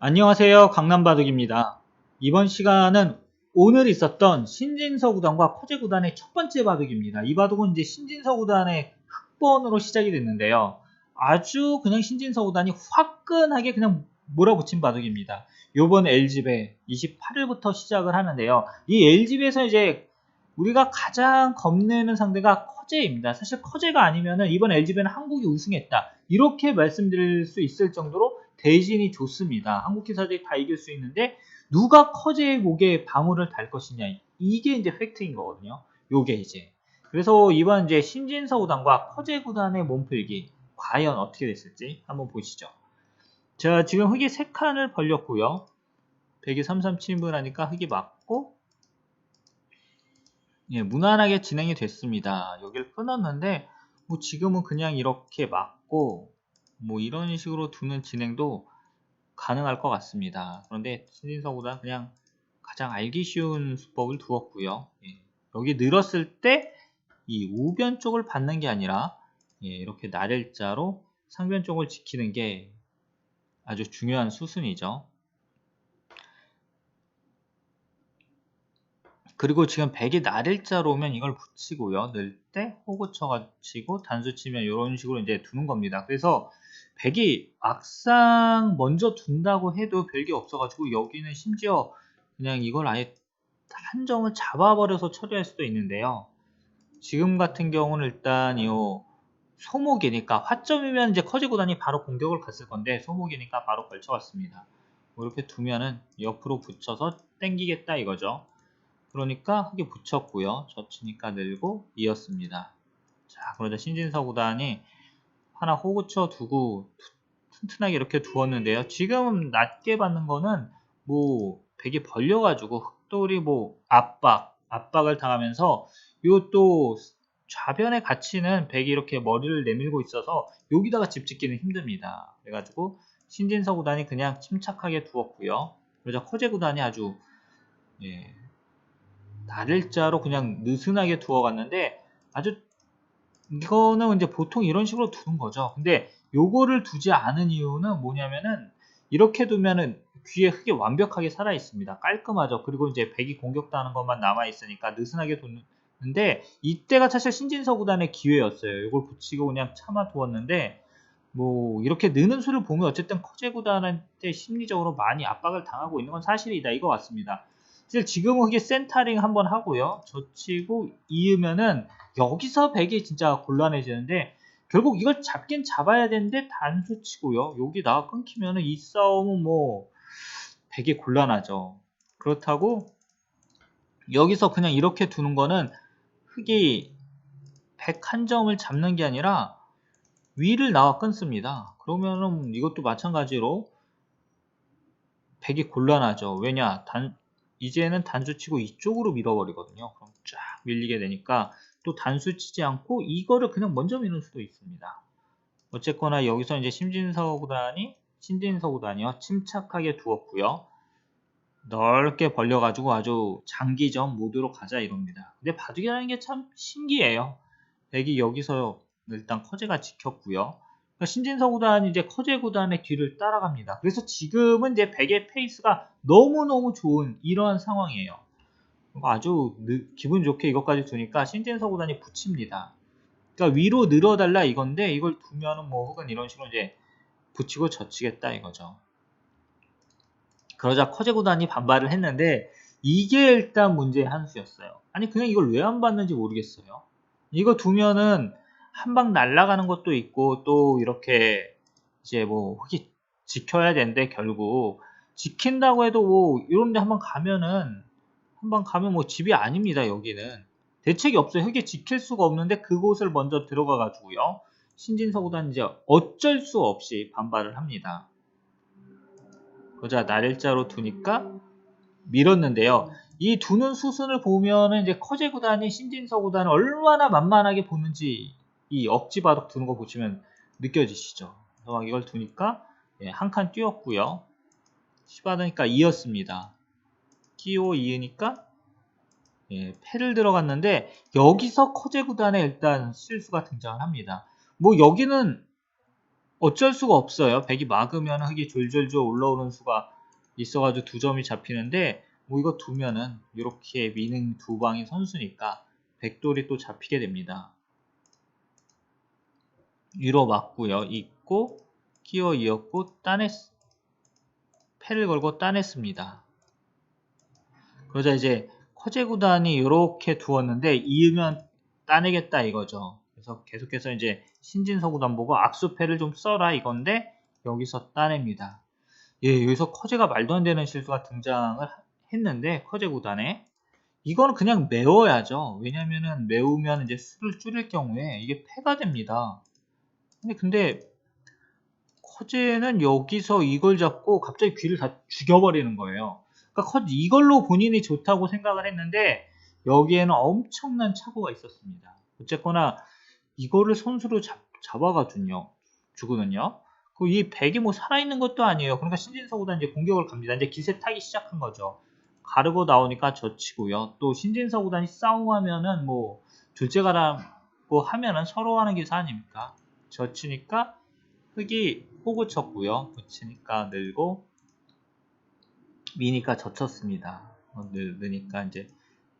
안녕하세요. 강남바둑입니다. 이번 시간은 오늘 있었던 신진서 구단과 코제 구단의 첫 번째 바둑입니다. 이 바둑은 이제 신진서 구단의 흑번으로 시작이 됐는데요. 아주 그냥 신진서 구단이 화끈하게 그냥 몰아붙인 바둑입니다. 요번 LG배 28일부터 시작을 하는데요. 이 LG배에서 이제 우리가 가장 겁내는 상대가 커제입니다. 사실 커제가 아니면은 이번 LG배는 한국이 우승했다. 이렇게 말씀드릴 수 있을 정도로 대진이 좋습니다. 한국 기사들이 다 이길 수 있는데 누가 커제의 목에 방울을 달 것이냐 이게 이제 팩트인 거거든요. 요게 이제 그래서 이번 이제 신진서 구단과 커제 구단의 몸풀기 과연 어떻게 됐을지 한번 보시죠. 자 지금 흑이 3칸을 벌렸고요. 100이 33친분 하니까 흑이 맞고 예, 무난하게 진행이 됐습니다. 여기를 끊었는데 뭐 지금은 그냥 이렇게 맞고 뭐 이런 식으로 두는 진행도 가능할 것 같습니다. 그런데 신진서보다 그냥 가장 알기 쉬운 수법을 두었고요. 예. 여기 늘었을 때 이 우변 쪽을 받는 게 아니라 예, 이렇게 나렐자로 상변 쪽을 지키는 게 아주 중요한 수순이죠. 그리고 지금 100이 나를자로 오면 이걸 붙이고요. 넣을 때 호구 쳐가지고 단수 치면 이런 식으로 이제 두는 겁니다. 그래서 100이 막상 먼저 둔다고 해도 별게 없어가지고 여기는 심지어 그냥 이걸 아예 한정을 잡아버려서 처리할 수도 있는데요. 지금 같은 경우는 일단 이 소목이니까 화점이면 이제 커지고다니 바로 공격을 갔을 건데 소목이니까 바로 걸쳐갔습니다. 뭐 이렇게 두면은 옆으로 붙여서 땡기겠다 이거죠. 그러니까 흙에 붙였고요. 젖히니까 늘고 이었습니다. 자, 그러자 신진서 구단이 하나 호구쳐 두고 튼튼하게 이렇게 두었는데요. 지금 낮게 받는 거는 뭐 백이 벌려가지고 흑돌이 뭐 압박, 압박을 당하면서 이것도 좌변의 가치는 백이 이렇게 머리를 내밀고 있어서 여기다가 집 짓기는 힘듭니다. 그래가지고 신진서 구단이 그냥 침착하게 두었고요. 그러자 커제 구단이 아주 예, 날일자로 그냥 느슨하게 두어 갔는데 아주 이거는 이제 보통 이런 식으로 두는 거죠. 근데 요거를 두지 않은 이유는 뭐냐면은 이렇게 두면은 귀에 흙이 완벽하게 살아 있습니다. 깔끔하죠. 그리고 이제 백이 공격당하는 것만 남아 있으니까 느슨하게 두는데 이때가 사실 신진서 구단의 기회였어요. 이걸 붙이고 그냥 참아 두었는데 뭐 이렇게 느는 수를 보면 어쨌든 커제 구단한테 심리적으로 많이 압박을 당하고 있는 건 사실이다 이거 같습니다. 사실 지금은 그게 센터링 한번 하고요. 젖히고 이으면은 여기서 백이 진짜 곤란해지는데 결국 이걸 잡긴 잡아야 되는데 단수 치고요. 여기다가 끊기면은 이 싸움은 뭐 백이 곤란하죠. 그렇다고 여기서 그냥 이렇게 두는 거는 흑이 백한 점을 잡는 게 아니라 위를 나와 끊습니다. 그러면은 이것도 마찬가지로 백이 곤란하죠. 왜냐? 단, 이제는 단수 치고 이쪽으로 밀어버리거든요. 그럼 쫙 밀리게 되니까 또 단수 치지 않고 이거를 그냥 먼저 미는 수도 있습니다. 어쨌거나 여기서 이제 심진서 구단이 신진서 구단이요 침착하게 두었고요. 넓게 벌려가지고 아주 장기전 모드로 가자 이럽니다. 근데 바둑이라는 게 참 신기해요. 백이 여기서 일단 커제가 지켰고요. 그러니까 신진서 구단이 이제 커제 구단의 뒤를 따라갑니다. 그래서 지금은 이제 백의 페이스가 너무너무 좋은 이러한 상황이에요. 아주 기분 좋게 이것까지 두니까 신진서 구단이 붙입니다. 그러니까 위로 늘어달라 이건데 이걸 두면은 뭐 혹은 이런 식으로 이제 붙이고 젖히겠다 이거죠. 그러자 커제 구단이 반발을 했는데 이게 일단 문제의 한 수였어요. 아니 그냥 이걸 왜안 받는지 모르겠어요. 이거 두면은 한 방 날아가는 것도 있고 또 이렇게 이제 뭐 흙이 지켜야 되는데 결국 지킨다고 해도 뭐 이런 데 한번 가면은 한번 가면 뭐 집이 아닙니다 여기는. 대책이 없어요. 흙이 지킬 수가 없는데 그곳을 먼저 들어가 가지고요. 신진서구단 이제 어쩔 수 없이 반발을 합니다. 그자 날일자로 두니까 밀었는데요. 이 두는 수순을 보면은 이제 커제 구단이 신진서 구단을 얼마나 만만하게 보는지 이 억지 바둑 두는 거 보시면 느껴지시죠? 막 이걸 두니까 예, 한칸 띄웠고요. 시바드니까 이었습니다. 끼워 이으니까 예, 패를 들어갔는데 여기서 커제 구단에 일단 실수가 등장을 합니다. 뭐 여기는 어쩔 수가 없어요. 백이 막으면 흑이 졸졸졸 올라오는 수가 있어가지고 두 점이 잡히는데 뭐 이거 두면은 이렇게 미는 두 방이 선수니까 백돌이 또 잡히게 됩니다. 위로 맞고요. 있고 끼어 이었고 따냈 패를 걸고 따냈습니다. 그러자 이제 커제 구단이 이렇게 두었는데 이으면 따내겠다 이거죠. 그래서 계속해서 이제 신진서 구단 보고 악수패를 좀 써라 이건데 여기서 따냅니다. 예, 여기서 커제가 말도 안 되는 실수가 등장을 했는데 커제 구단에 이거는 그냥 메워야죠. 왜냐면은 메우면 이제 수를 줄일 경우에 이게 패가 됩니다. 근데 근데 커제는 여기서 이걸 잡고 갑자기 귀를 다 죽여버리는 거예요. 그러니까 이걸로 본인이 좋다고 생각을 했는데 여기에는 엄청난 착오가 있었습니다. 어쨌거나 이거를 선수로 잡, 잡아가지고요. 주고는요. 이 백이 뭐 살아있는 것도 아니에요. 그러니까 신진서보다 이제 공격을 갑니다. 이제 기세 타기 시작한 거죠. 가르고 나오니까 젖히고요. 또 신진서 구단이 싸움하면은 뭐 둘째 가라고 하면은 서로 하는 기사 아닙니까? 젖히니까 흙이 호구 쳤고요. 붙이니까 늘고 미니까 젖혔습니다. 어, 늘으니까 이제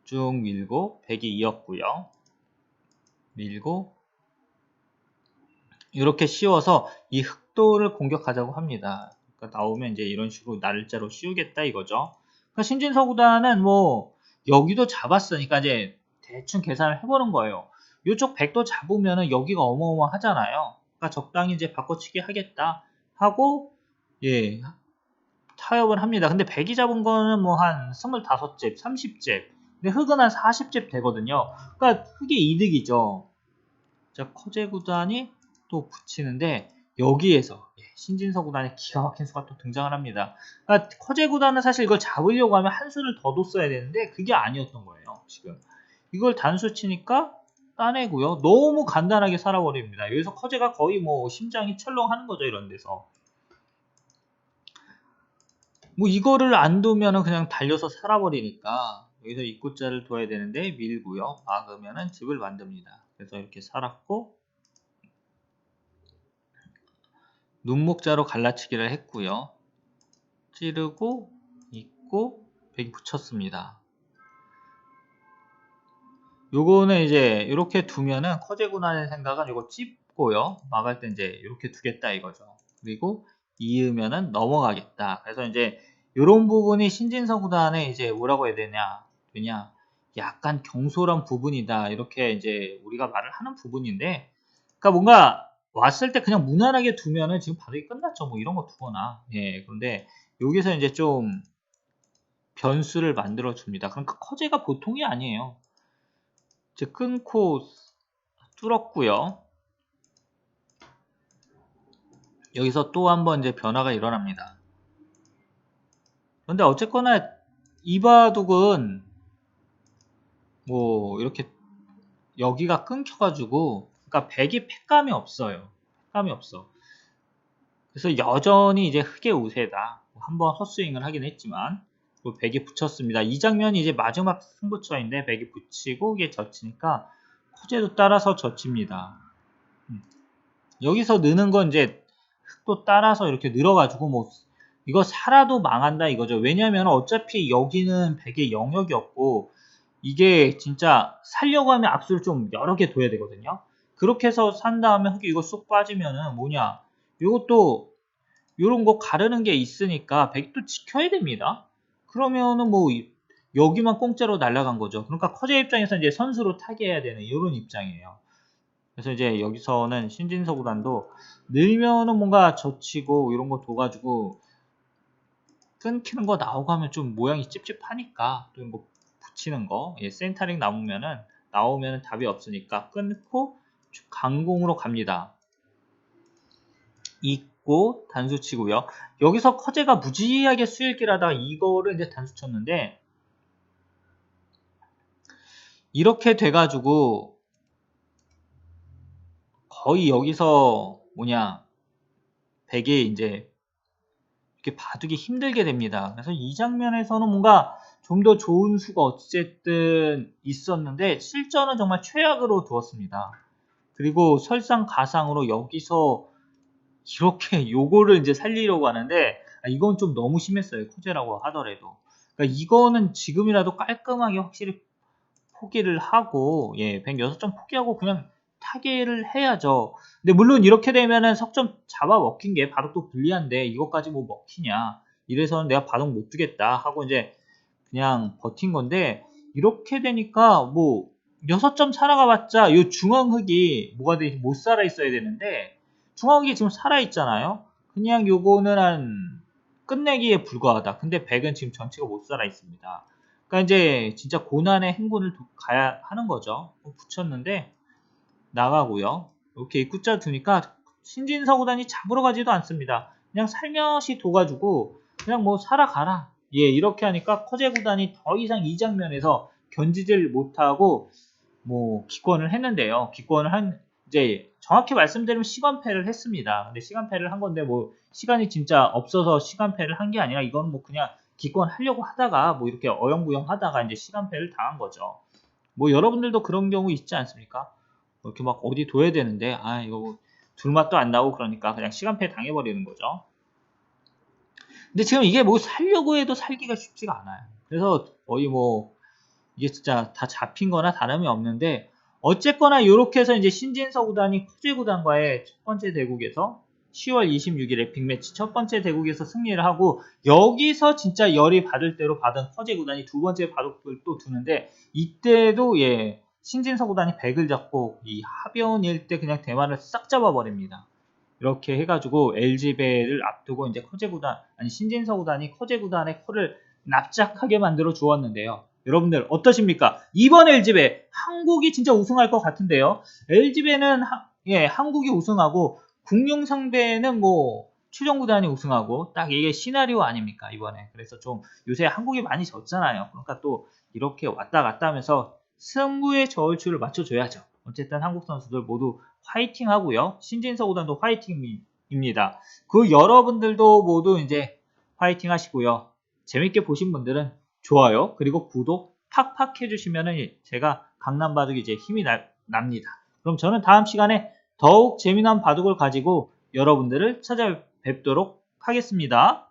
쭉 밀고 백이 이었고요. 밀고 이렇게 씌워서 이 흑도를 공격하자고 합니다. 그러니까 나오면 이제 이런 식으로 날짜로 씌우겠다 이거죠. 그러니까 신진서 구단은 뭐 여기도 잡았으니까 이제 대충 계산을 해보는 거예요. 이쪽 백도 잡으면은 여기가 어마어마하잖아요. 그러니까 적당히 이제 바꿔치기 하겠다 하고 예 타협을 합니다. 근데 백이 잡은 거는 뭐 한 25잽, 30잽. 근데 흑은 한 40잽 되거든요. 그러니까 흑이 이득이죠. 자, 커제 구단이 또 붙이는데 여기에서 예, 신진서 구단의 기가 막힌 수가 또 등장을 합니다. 그러니까 커제 구단은 사실 이걸 잡으려고 하면 한 수를 더 뒀어야 되는데 그게 아니었던 거예요. 지금 이걸 단수 치니까 따내고요. 너무 간단하게 살아버립니다. 여기서 커제가 거의 뭐 심장이 철렁하는 거죠 이런 데서. 뭐 이거를 안 두면은 그냥 달려서 살아버리니까 여기서 입구자를 둬야 되는데 밀고요. 막으면은 집을 만듭니다. 그래서 이렇게 살았고 눈목자로 갈라치기를 했고요. 찌르고 있고 백이 붙였습니다. 요거는 이제 이렇게 두면은 커제구나는 생각은 이거 찝고요. 막을 때 이제 이렇게 두겠다 이거죠. 그리고 이으면은 넘어가겠다. 그래서 이제 이런 부분이 신진서 구단에 이제 뭐라고 해야 되냐 되냐 약간 경솔한 부분이다 이렇게 이제 우리가 말을 하는 부분인데 그러니까 뭔가 왔을 때 그냥 무난하게 두면은 지금 바둑이 끝났죠. 뭐 이런 거 두거나. 예. 그런데 여기서 이제 좀 변수를 만들어 줍니다. 그러니까 커제가 보통이 아니에요. 이제 끊고 뚫었고요. 여기서 또 한번 이제 변화가 일어납니다. 그런데 어쨌거나 이 바둑은 뭐 이렇게 여기가 끊겨가지고 그러니까 백이 팩감이 없어요. 팩감이 없어. 그래서 여전히 이제 흑의 우세다. 한번 헛스윙을 하긴 했지만 백이 붙였습니다. 이 장면이 이제 마지막 승부처인데 백이 붙이고 이게 젖히니까 코제도 따라서 젖힙니다. 음. 여기서 느는 건 이제 흑도 따라서 이렇게 늘어가지고 뭐 이거 살아도 망한다 이거죠. 왜냐하면 어차피 여기는 백의 영역이 없고 이게 진짜 살려고 하면 악수를 좀 여러 개 둬야 되거든요. 그렇게 해서 산 다음에 흙이 이거 쏙 빠지면은 뭐냐 이것도 이런 거 가르는 게 있으니까 백도 지켜야 됩니다. 그러면은 뭐 여기만 공짜로 날아간 거죠. 그러니까 커제 입장에서 이제 선수로 타개해야 되는 이런 입장이에요. 그래서 이제 여기서는 신진서 구단도 늘면은 뭔가 젖히고 이런 거 둬가지고 끊기는 거 나오고 하면 좀 모양이 찝찝하니까 또 이런 거 붙이는 거 예, 센터링 나오면은 나오면 답이 없으니까 끊고 강공으로 갑니다. 있고 단수 치고요. 여기서 커제가 무지하게 수일기를 하다가 이거를 이제 단수 쳤는데 이렇게 돼가지고 거의 여기서 뭐냐 백이 이제 이렇게 바둑이 힘들게 됩니다. 그래서 이 장면에서는 뭔가 좀 더 좋은 수가 어쨌든 있었는데 실전은 정말 최악으로 두었습니다. 그리고 설상가상으로 여기서 이렇게 요거를 이제 살리려고 하는데 아, 이건 좀 너무 심했어요. 코제라고 하더라도. 그러니까 이거는 지금이라도 깔끔하게 확실히 포기를 하고 예, 106점 포기하고 그냥 타계를 해야죠. 근데 물론 이렇게 되면은 석점 잡아 먹힌 게 바둑도 불리한데 이것까지 뭐 먹히냐. 이래서는 내가 바둑 못 두겠다 하고 이제 그냥 버틴 건데 이렇게 되니까 뭐 6점 살아가 봤자 요 중앙흑이 뭐가 되지 못 살아 있어야 되는데 중앙흑이 지금 살아 있잖아요. 그냥 요거는 한 끝내기에 불과하다. 근데 100은 지금 전체가 못 살아 있습니다. 그러니까 이제 진짜 고난의 행군을 도- 가야 하는 거죠. 뭐 붙였는데 나가고요. 이렇게 입구자 두니까 신진서 구단이 잡으러 가지도 않습니다. 그냥 살며시 둬가지고 그냥 뭐 살아가라. 예, 이렇게 하니까 커제 구단이 더 이상 이 장면에서 견지질 못하고 뭐 기권을 했는데요. 기권을 한 이제 정확히 말씀드리면 시간패를 했습니다. 근데 시간패를 한 건데 뭐 시간이 진짜 없어서 시간패를 한 게 아니라 이건 뭐 그냥 기권 하려고 하다가 뭐 이렇게 어영부영 하다가 이제 시간패를 당한 거죠. 뭐 여러분들도 그런 경우 있지 않습니까? 뭐 이렇게 막 어디 둬야 되는데 아 이거 뭐 둘맛도 안 나고 그러니까 그냥 시간패 당해버리는 거죠. 근데 지금 이게 뭐 살려고 해도 살기가 쉽지가 않아요. 그래서 거의 뭐 이게 진짜 다 잡힌 거나 다름이 없는데 어쨌거나 이렇게 해서 이제 신진서 구단이 쿠제 구단과의 첫 번째 대국에서 10월 26일에 빅매치 첫 번째 대국에서 승리를 하고 여기서 진짜 열이 받을 대로 받은 커제 구단이 두 번째 바둑을 또 두는데 이때도 예 신진서 구단이 백을 잡고 이 하변 일때 그냥 대만을 싹 잡아버립니다. 이렇게 해가지고 LG배를 앞두고 이제 커제 구단 아니 신진서 구단이 커제 구단의 코를 납작하게 만들어 주었는데요. 여러분들 어떠십니까? 이번 LG배 한국이 진짜 우승할 것 같은데요. LG배는 예 한국이 우승하고 국용 상대는 뭐 최종 구단이 우승하고 딱 이게 시나리오 아닙니까 이번에 그래서 좀 요새 한국이 많이 졌잖아요. 그러니까 또 이렇게 왔다 갔다 하면서 승부의 저울추를 맞춰줘야죠. 어쨌든 한국 선수들 모두 화이팅 하고요. 신진서 구단도 화이팅입니다. 그 여러분들도 모두 이제 화이팅 하시고요. 재밌게 보신 분들은 좋아요 그리고 구독 팍팍 해주시면은 제가 강남 바둑 이제 힘이 나, 납니다. 그럼 저는 다음 시간에 더욱 재미난 바둑을 가지고 여러분들을 찾아뵙도록 하겠습니다.